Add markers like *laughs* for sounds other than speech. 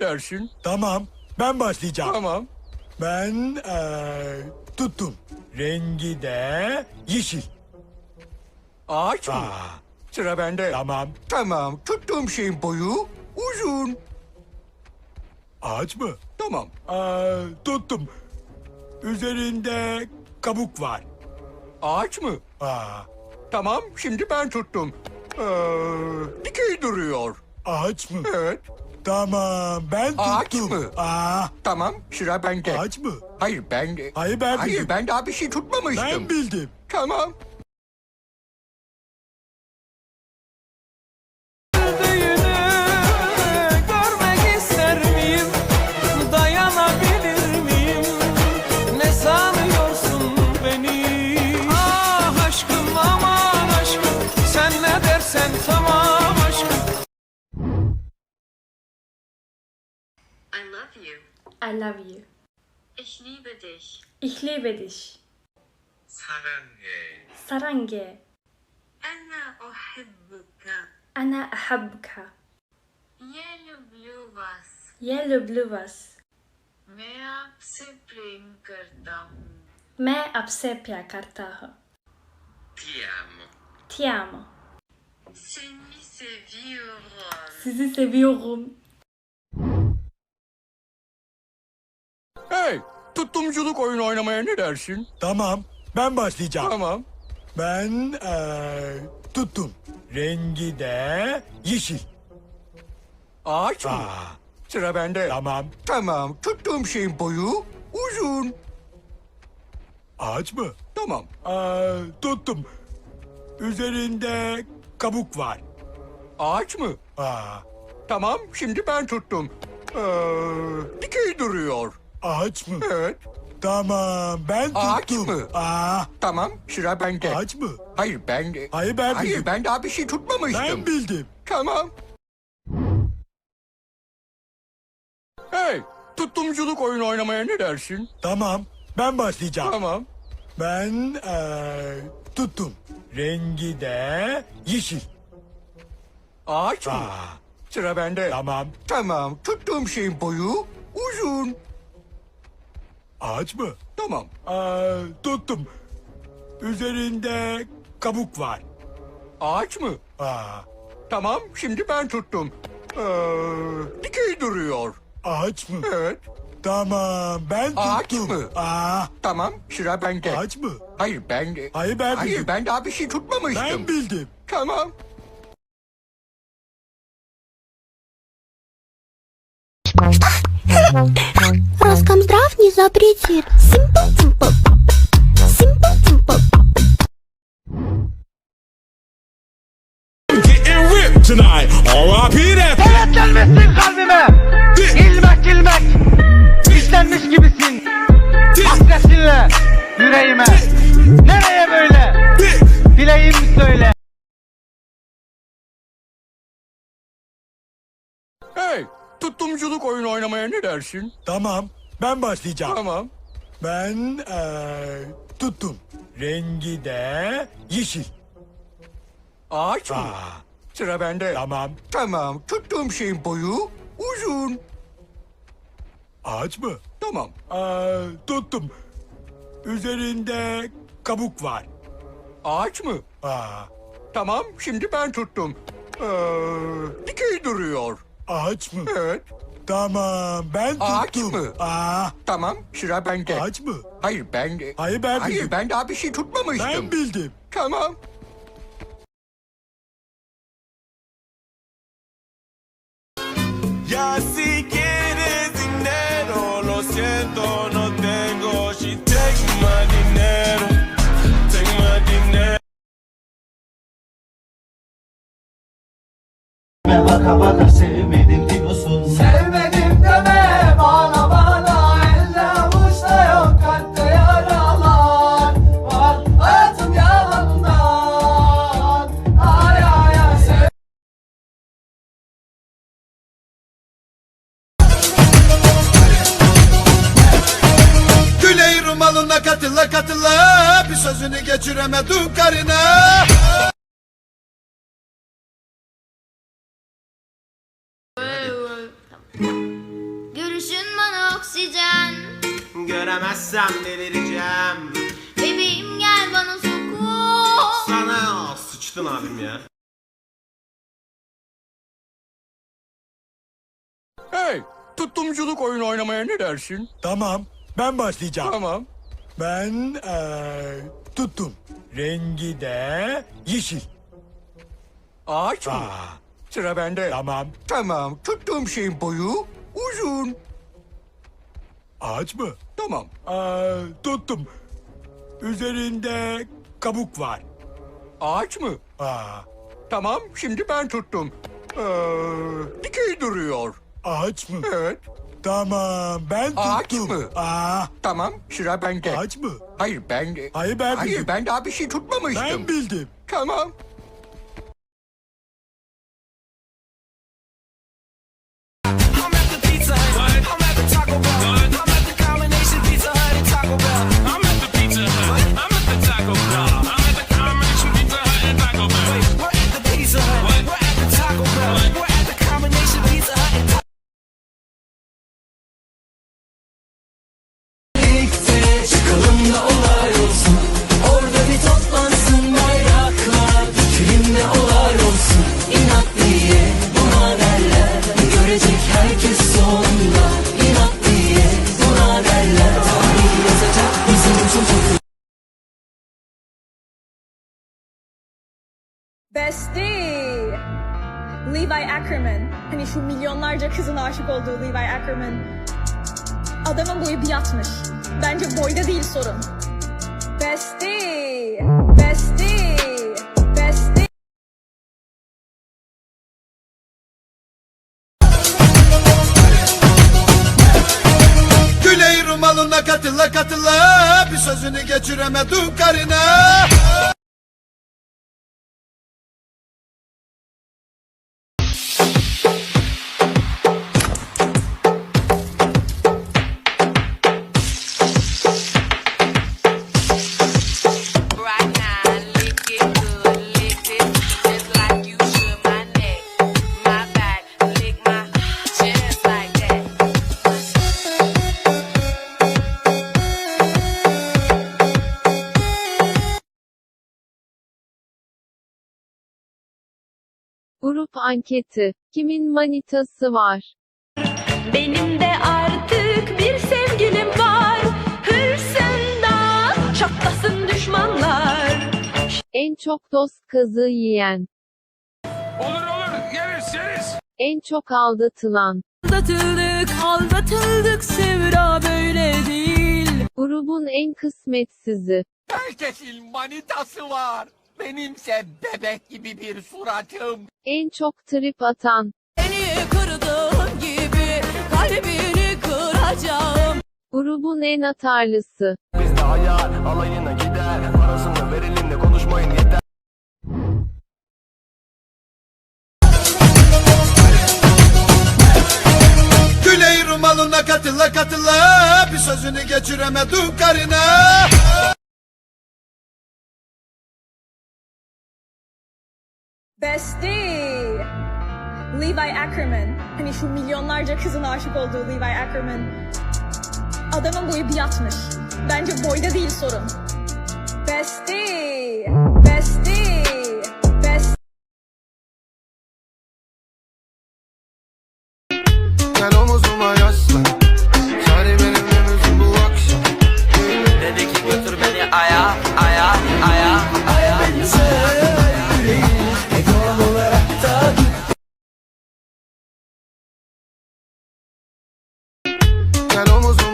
ne dersin? Tamam, ben başlayacağım. Tamam. Ben eee, tuttum. Rengi de yeşil. Ağaç mı? Aa, Sıra bende. tamam. Tamam. Tuttuğum şeyin boyu uzun. Ağaç mı? Tamam. Aa, tuttum. Üzerinde kabuk var. Ağaç mı? Aa, Tamam. Şimdi ben tuttum. Ee, dikey duruyor. ağaç mı? Evet. Tamam, ben Ağaç tuttum. mı? Aa, Tamam. Sıra bende. ağaç mı? Hayır ben... Hayır, ben Hayır bildim. ben daha bir şey tutmamıştım. Ben bildim. Tamam. love you. I love you. Ich liebe dich. Ich liebe dich. 사랑해. 사랑해. أنا أحبك. أنا أحبك. Yellow blue was. Yellow blue was. मैं आपसे प्रेम करता हूँ मैं आपसे प्यार करता हूँ Ti amo. Ti amo. Seni seviyorum. Sizi seviyorum. Hey. Tutumculuk oyunu oynamaya ne dersin? Tamam, ben başlayacağım. Tamam. Ben eee, tuttum. Rengi de yeşil. Ağaç mı? Aa, Sıra bende. tamam. Tamam. Tuttuğum şeyin boyu uzun. Ağaç mı? Tamam. Aa, tuttum. Üzerinde kabuk var. Ağaç mı? Aa, Tamam. Şimdi ben tuttum. Ee, dikey duruyor. Ağaç mı? Evet. Tamam, ben Ağaç tuttum. mı? Aa, Tamam. Sıra bende. ağaç mı? Hayır ben... Hayır, ben Hayır bildim. ben daha bir şey tutmamıştım. Ben bildim. Tamam. Hey. Tutumculuk oyunu oynamaya ne dersin? Tamam, ben başlayacağım. Tamam. Ben eee, tuttum. Rengi de yeşil. Ağaç mı? Aa, Sıra bende. tamam. Tamam. Tuttuğum şeyin boyu uzun. Ağaç mı? Tamam. Aa, tuttum. Üzerinde kabuk var. Ağaç mı? Aa, Tamam. Şimdi ben tuttum. Ee, dikey duruyor. ağaç mı? Evet. Tamam, ben Ağaç tuttum. mı? Aa, Tamam. Sıra bende. ağaç mı? Hayır ben... Hayır, ben Hayır bildim. ben daha bir şey tutmamıştım. Ben bildim. Tamam. *laughs* Роскомздрав не запретит. Симпл-тимпл. Симпл-тимпл. Getting ripped tonight. R.I.P. that. Gelmesin kalbime İlmek ilmek İşlenmiş gibisin Hasretinle yüreğime Nereye böyle Dileğim söyle Hey. Tutumculuk oyunu oynamaya ne dersin? Tamam, ben başlayacağım. Tamam. Ben eee, tuttum. Rengi de yeşil. Ağaç mı? Aa, Sıra bende. tamam. Tamam. Tuttuğum şeyin boyu uzun. Ağaç mı? Tamam. Aa, tuttum. Üzerinde kabuk var. Ağaç mı? Aa, Tamam. Şimdi ben tuttum. Ee, dikey duruyor. ağaç mı? Evet. Tamam, ben Ağaç tuttum. mı? Aa, Tamam. Sıra bende. ağaç mı? Hayır ben... Hayır, ben Hayır bildim. ben daha bir şey tutmamıştım. Ben bildim. Tamam. Ya si quieres dinero, lo siento, no tengo. She take my dinero, take my dinero. Baka baka sevmedim geçiremedim karına Görüşün bana oksijen Göremezsem delireceğim Bebeğim gel bana sokul Sana sıçtın abim ya Hey, tuttumculuk oyunu oynamaya ne dersin? Tamam. Ben başlayacağım. Tamam. Ben eee, tuttum. Rengi de yeşil. Ağaç mı? Aa, Sıra bende. tamam. Tamam, tuttuğum şeyin boyu uzun. Ağaç mı? Tamam. Aa, tuttum. Üzerinde kabuk var. Ağaç mı? Aa, Tamam, şimdi ben tuttum. Ee, dikey duruyor. ağaç mı? Evet. Tamam. Ben Ağaç tuttum. mı? Aa, Tamam, sıra bende. ağaç mı? Hayır, ben. Hayır ben Hayır, bildim. ben daha bir şey tutmamıştım. Ben bildim. Tamam. Bestie. Levi Ackerman. Hani şu milyonlarca kızın aşık olduğu Levi Ackerman. Adamın boyu bir atmış. Bence boyda değil sorun. Bestie. Bestie. Bestie. Güney Rumalına katıla katıla Bir sözünü geçiremedim karına Grup anketi. Kimin manitası var? Benim de artık bir sevgilim var. Hırsından çatlasın düşmanlar. En çok dost kazığı yiyen. Olur olur yeriz yeriz En çok aldatılan. Aldatıldık, aldatıldık Sevra böyle değil. Grubun en kısmetsizi. Herkesin manitası var. Benimse bebek gibi bir suratım. En çok trip atan. Beni kırdığın gibi kalbini kıracağım. Grubun en atarlısı. Bizde hayal alayına gider Parasını verelim de konuşmayın yeter Güney Rumalına katıla katıla Bir sözünü geçiremedim karına Bestie! Levi Ackerman. Hani şu milyonlarca kızın aşık olduğu Levi Ackerman. Adamın boyu bir atmış. Bence boyda değil sorun. Bestie! Bestie! Bestie! Gel omuzuma yaslan Sari benim bu akşam Dedi ki götür beni ayağa Sen omuzum